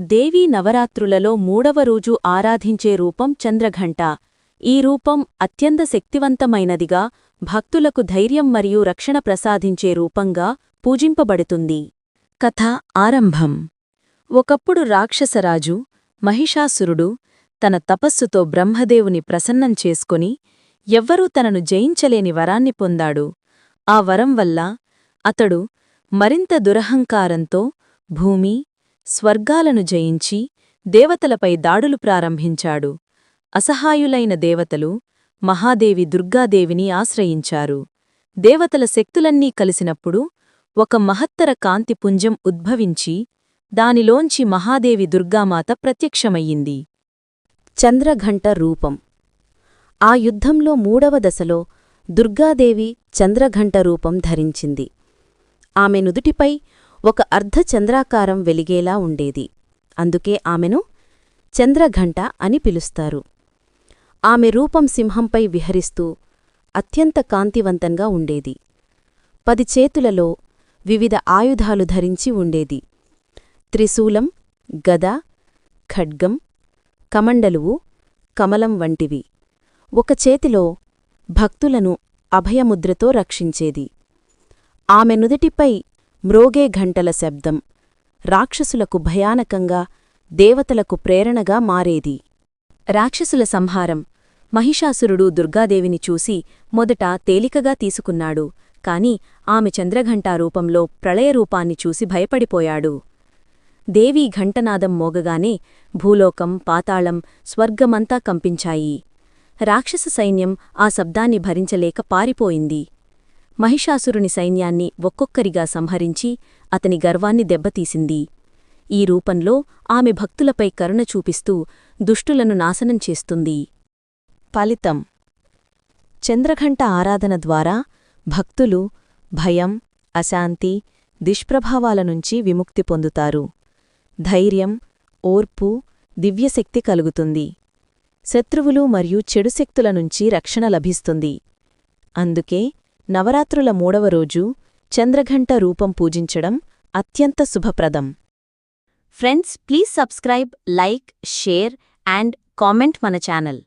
దేవీ నవరాత్రులలో మూడవ రోజు ఆరాధించే రూపం చంద్రఘంట. ఈ రూపం అత్యంత శక్తివంతమైనదిగా భక్తులకు ధైర్యం మరియు రక్షణ ప్రసాదించే రూపంగా పూజింపబడుతుంది. కథ ఆరంభం. ఒకప్పుడు రాక్షసరాజు మహిషాసురుడు తన తపస్సుతో బ్రహ్మదేవుని ప్రసన్నం చేసుకుని ఎవ్వరూ తనను జయించలేని వరాన్ని పొందాడు. ఆ వరం వల్ల అతడు మరింత దురహంకారంతో భూమి స్వర్గాలను జయించి దేవతలపై దాడులు ప్రారంభించాడు. అసహాయులైన దేవతలు మహాదేవి దుర్గాదేవిని ఆశ్రయించారు. దేవతల శక్తులన్నీ కలిసినప్పుడు ఒక మహత్తర కాంతిపుంజం ఉద్భవించి దానిలోంచి మహాదేవి దుర్గామాత ప్రత్యక్షమయ్యింది. చంద్రఘంట రూపం. ఆ యుద్ధంలో మూడవ దశలో దుర్గాదేవి చంద్రఘంట రూపం ధరించింది. ఆమె నుదుటిపై ఒక అర్ధచంద్రాకారం వెలిగేలా ఉండేది. అందుకే ఆమెను చంద్రఘంట అని పిలుస్తారు. ఆమె రూపం సింహంపై విహరిస్తూ అత్యంత కాంతివంతంగా ఉండేది. పది చేతులలో వివిధ ఆయుధాలు ధరించి ఉండేది. త్రిశూలం గద ఖడ్గం కమండలువు కమలం వంటివి. ఒక చేతిలో భక్తులను అభయముద్రతో రక్షించేది. ఆమె నుదిటిపై మ్రోగే ఘంటల శబ్దం. రాక్షసులకు భయానకంగా దేవతలకు ప్రేరణగా మారేది. రాక్షసుల సంహారం. మహిషాసురుడు దుర్గాదేవిని చూసి మొదట తేలికగా తీసుకున్నాడు. కాని ఆమె చంద్రఘంటా రూపంలో ప్రళయరూపాన్ని చూసి భయపడిపోయాడు. దేవీ ఘంటనాదం మోగగానే భూలోకం పాతాళం స్వర్గమంతా కంపించాయి. రాక్షస సైన్యం ఆ శబ్దాన్ని భరించలేక పారిపోయింది. మహిషాసురుని సైన్యాన్ని ఒక్కొక్కరిగా సంహరించి అతని గర్వాన్ని దెబ్బతీసింది. ఈ రూపంలో ఆమె భక్తులపై కరుణ చూపిస్తూ దుష్టులను నాశనం చేస్తుంది. ఫలితం. చంద్రఘంట ఆరాధన ద్వారా భక్తులు భయం అశాంతి దుష్ప్రభావాల నుంచి విముక్తి పొందుతారు. ధైర్యం ఓర్పు దివ్యశక్తి కలుగుతుంది. శత్రువులు మరియు చెడు శక్తుల నుంచి రక్షణ లభిస్తుంది. అందుకే నవరాత్రుల మూడవ రోజు చంద్రఘంట రూపం పూజించడం అత్యంత శుభప్రదం. Friends please subscribe like share and comment మన ఛానల్.